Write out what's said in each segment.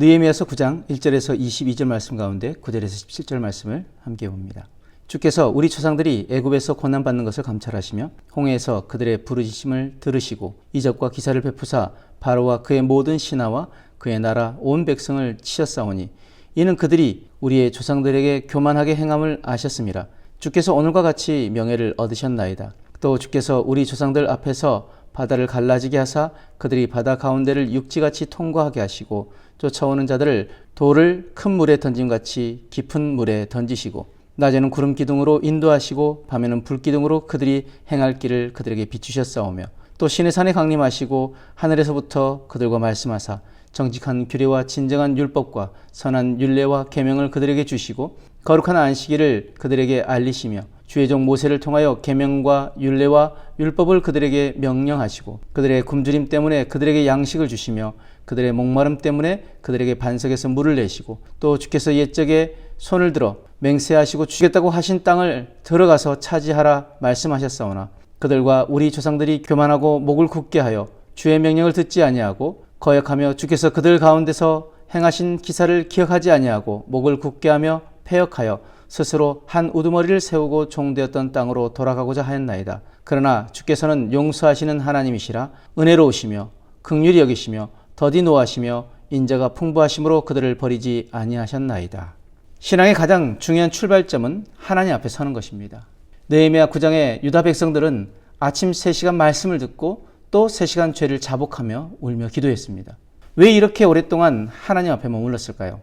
느헤미야서 9장 1절에서 22절 말씀 가운데 9절에서 17절 말씀을 함께 봅니다. 주께서 우리 조상들이 애굽에서 고난 받는 것을 감찰하시며 홍해에서 그들의 부르짖음을 들으시고 이적과 기사를 베푸사 바로와 그의 모든 신하와 그의 나라 온 백성을 치셨사오니 이는 그들이 우리의 조상들에게 교만하게 행함을 아셨습니다. 주께서 오늘과 같이 명예를 얻으셨나이다. 또 주께서 우리 조상들 앞에서 바다를 갈라지게 하사 그들이 바다 가운데를 육지같이 통과하게 하시고 쫓아오는 자들을 돌을 큰 물에 던짐같이 깊은 물에 던지시고 낮에는 구름 기둥으로 인도하시고 밤에는 불 기둥으로 그들이 행할 길을 그들에게 비추셨사오며 또 신의 산에 강림하시고 하늘에서부터 그들과 말씀하사 정직한 규례와 진정한 율법과 선한 율례와 계명을 그들에게 주시고 거룩한 안식일을 그들에게 알리시며 주의 종 모세를 통하여 계명과 율례와 율법을 그들에게 명령하시고 그들의 굶주림 때문에 그들에게 양식을 주시며 그들의 목마름 때문에 그들에게 반석에서 물을 내시고 또 주께서 옛적에 손을 들어 맹세하시고 주겠다고 하신 땅을 들어가서 차지하라 말씀하셨사오나 그들과 우리 조상들이 교만하고 목을 굳게 하여 주의 명령을 듣지 아니하고 거역하며 주께서 그들 가운데서 행하신 기사를 기억하지 아니하고 목을 굳게 하며 폐역하여 스스로 한 우두머리를 세우고 종되었던 땅으로 돌아가고자 하였나이다. 그러나 주께서는 용서하시는 하나님이시라 은혜로우시며 극률이 여기시며 더디 노하시며 인자가 풍부하심으로 그들을 버리지 아니하셨나이다. 신앙의 가장 중요한 출발점은 하나님 앞에 서는 것입니다. 느헤미야 9장의 유다 백성들은 아침 3시간 말씀을 듣고 또 3시간 죄를 자복하며 울며 기도했습니다. 왜 이렇게 오랫동안 하나님 앞에 머물렀을까요?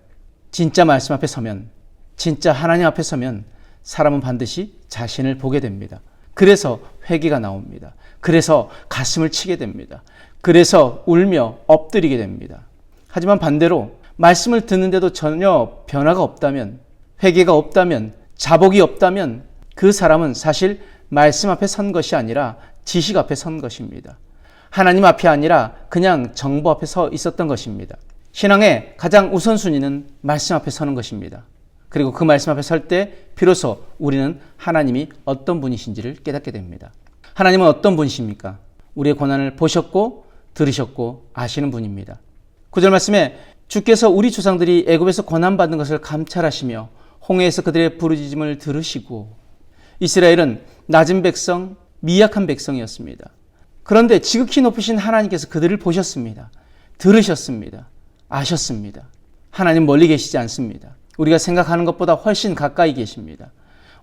진짜 말씀 앞에 서면 진짜 하나님 앞에 서면 사람은 반드시 자신을 보게 됩니다. 그래서 회개가 나옵니다. 그래서 가슴을 치게 됩니다. 그래서 울며 엎드리게 됩니다. 하지만 반대로 말씀을 듣는데도 전혀 변화가 없다면, 회개가 없다면, 자복이 없다면 그 사람은 사실 말씀 앞에 선 것이 아니라 지식 앞에 선 것입니다. 하나님 앞이 아니라 그냥 정보 앞에 서 있었던 것입니다. 신앙의 가장 우선순위는 말씀 앞에 서는 것입니다. 그리고 그 말씀 앞에 설 때 비로소 우리는 하나님이 어떤 분이신지를 깨닫게 됩니다. 하나님은 어떤 분이십니까? 우리의 고난을 보셨고 들으셨고 아시는 분입니다. 구절 말씀에 주께서 우리 조상들이 애굽에서 고난 받는 것을 감찰하시며 홍해에서 그들의 부르짖음을 들으시고 이스라엘은 낮은 백성, 미약한 백성이었습니다. 그런데 지극히 높으신 하나님께서 그들을 보셨습니다. 들으셨습니다. 아셨습니다. 하나님 멀리 계시지 않습니다. 우리가 생각하는 것보다 훨씬 가까이 계십니다.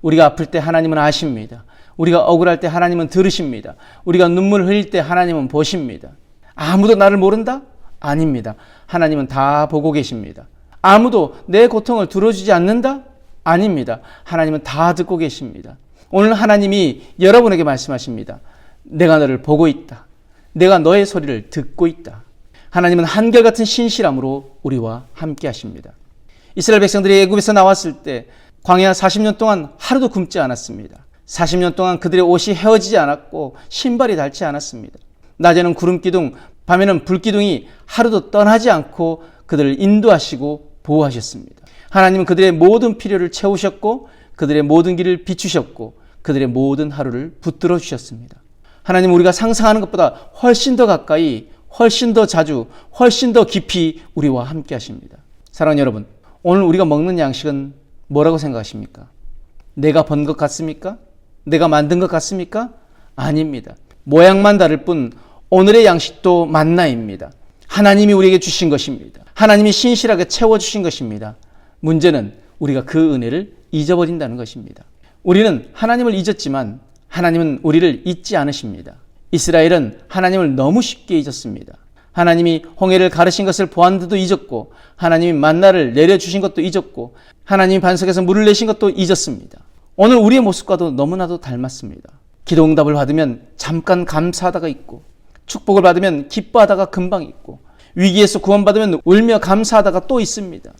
우리가 아플 때 하나님은 아십니다. 우리가 억울할 때 하나님은 들으십니다. 우리가 눈물 흘릴 때 하나님은 보십니다. 아무도 나를 모른다? 아닙니다. 하나님은 다 보고 계십니다. 아무도 내 고통을 들어주지 않는다? 아닙니다. 하나님은 다 듣고 계십니다. 오늘 하나님이 여러분에게 말씀하십니다. 내가 너를 보고 있다. 내가 너의 소리를 듣고 있다. 하나님은 한결같은 신실함으로 우리와 함께 하십니다. 이스라엘 백성들이 애굽에서 나왔을 때 광야 40년 동안 하루도 굶지 않았습니다. 40년 동안 그들의 옷이 헤어지지 않았고 신발이 닳지 않았습니다. 낮에는 구름 기둥, 밤에는 불 기둥이 하루도 떠나지 않고 그들을 인도하시고 보호하셨습니다. 하나님은 그들의 모든 필요를 채우셨고 그들의 모든 길을 비추셨고 그들의 모든 하루를 붙들어 주셨습니다. 하나님 우리가 상상하는 것보다 훨씬 더 가까이, 훨씬 더 자주, 훨씬 더 깊이 우리와 함께 하십니다. 사랑하는 여러분, 오늘 우리가 먹는 양식은 뭐라고 생각하십니까? 내가 번 것 같습니까? 내가 만든 것 같습니까? 아닙니다. 모양만 다를 뿐 오늘의 양식도 만나입니다. 하나님이 우리에게 주신 것입니다. 하나님이 신실하게 채워주신 것입니다. 문제는 우리가 그 은혜를 잊어버린다는 것입니다. 우리는 하나님을 잊었지만 하나님은 우리를 잊지 않으십니다. 이스라엘은 하나님을 너무 쉽게 잊었습니다. 하나님이 홍해를 가르신 것을 보았는데도 잊었고 하나님이 만나를 내려주신 것도 잊었고 하나님이 반석에서 물을 내신 것도 잊었습니다. 오늘 우리의 모습과도 너무나도 닮았습니다. 기도 응답을 받으면 잠깐 감사하다가 있고 축복을 받으면 기뻐하다가 금방 있고 위기에서 구원받으면 울며 감사하다가 또 있습니다.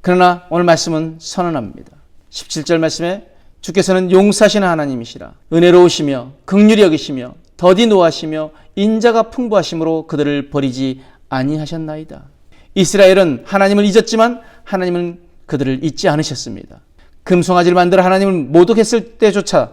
그러나 오늘 말씀은 선언합니다. 17절 말씀에 주께서는 용사신 하나님이시라 은혜로우시며 극률이 여기시며 더디 노하시며 인자가 풍부하심으로 그들을 버리지 아니하셨나이다. 이스라엘은 하나님을 잊었지만 하나님은 그들을 잊지 않으셨습니다. 금송아지를 만들어 하나님을 모독했을 때조차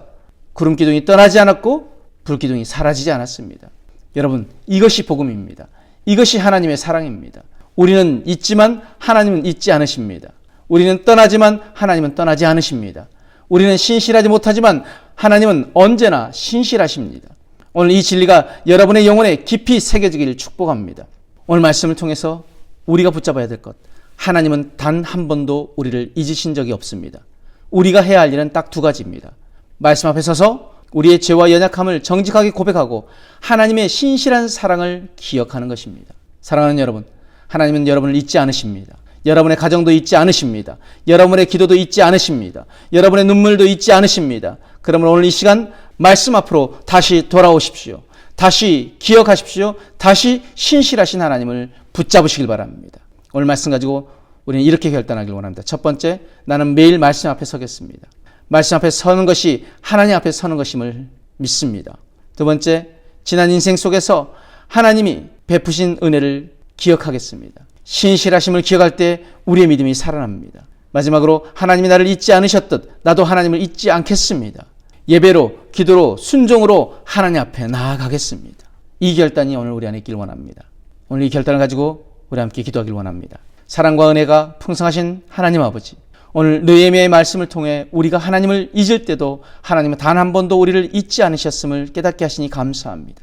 구름 기둥이 떠나지 않았고 불 기둥이 사라지지 않았습니다. 여러분, 이것이 복음입니다. 이것이 하나님의 사랑입니다. 우리는 잊지만 하나님은 잊지 않으십니다. 우리는 떠나지만 하나님은 떠나지 않으십니다. 우리는 신실하지 못하지만 하나님은 언제나 신실하십니다. 오늘 이 진리가 여러분의 영혼에 깊이 새겨지기를 축복합니다. 오늘 말씀을 통해서 우리가 붙잡아야 될 것. 하나님은 단 한 번도 우리를 잊으신 적이 없습니다. 우리가 해야 할 일은 딱 두 가지입니다. 말씀 앞에 서서 우리의 죄와 연약함을 정직하게 고백하고 하나님의 신실한 사랑을 기억하는 것입니다. 사랑하는 여러분, 하나님은 여러분을 잊지 않으십니다. 여러분의 가정도 잊지 않으십니다. 여러분의 기도도 잊지 않으십니다. 여러분의 눈물도 잊지 않으십니다. 그러면 오늘 이 시간 말씀 앞으로 다시 돌아오십시오. 다시 기억하십시오. 다시 신실하신 하나님을 붙잡으시길 바랍니다. 오늘 말씀 가지고 우리는 이렇게 결단하길 원합니다. 첫 번째, 나는 매일 말씀 앞에 서겠습니다. 말씀 앞에 서는 것이 하나님 앞에 서는 것임을 믿습니다. 두 번째, 지난 인생 속에서 하나님이 베푸신 은혜를 기억하겠습니다. 신실하심을 기억할 때 우리의 믿음이 살아납니다. 마지막으로 하나님이 나를 잊지 않으셨듯 나도 하나님을 잊지 않겠습니다. 예배로, 기도로, 순종으로 하나님 앞에 나아가겠습니다. 이 결단이 오늘 우리 안에 있길 원합니다. 오늘 이 결단을 가지고 우리 함께 기도하길 원합니다. 사랑과 은혜가 풍성하신 하나님 아버지, 오늘 느헤미야의 말씀을 통해 우리가 하나님을 잊을 때도 하나님은 단 한 번도 우리를 잊지 않으셨음을 깨닫게 하시니 감사합니다.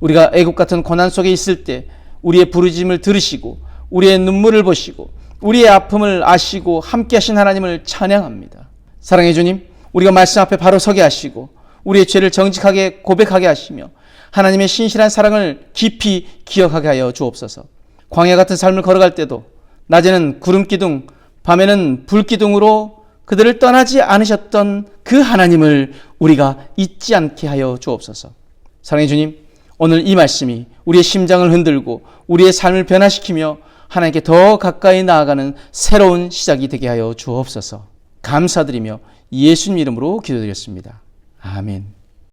우리가 애국 같은 고난 속에 있을 때 우리의 부르짐을 들으시고 우리의 눈물을 보시고 우리의 아픔을 아시고 함께 하신 하나님을 찬양합니다. 사랑해 주님, 우리가 말씀 앞에 바로 서게 하시고 우리의 죄를 정직하게 고백하게 하시며 하나님의 신실한 사랑을 깊이 기억하게 하여 주옵소서. 광야 같은 삶을 걸어갈 때도 낮에는 구름 기둥, 밤에는 불 기둥으로 그들을 떠나지 않으셨던 그 하나님을 우리가 잊지 않게 하여 주옵소서. 사랑해 주님, 오늘 이 말씀이 우리의 심장을 흔들고 우리의 삶을 변화시키며 하나님께 더 가까이 나아가는 새로운 시작이 되게 하여 주옵소서. 감사드리며 예수님 이름으로 기도드렸습니다. 아멘.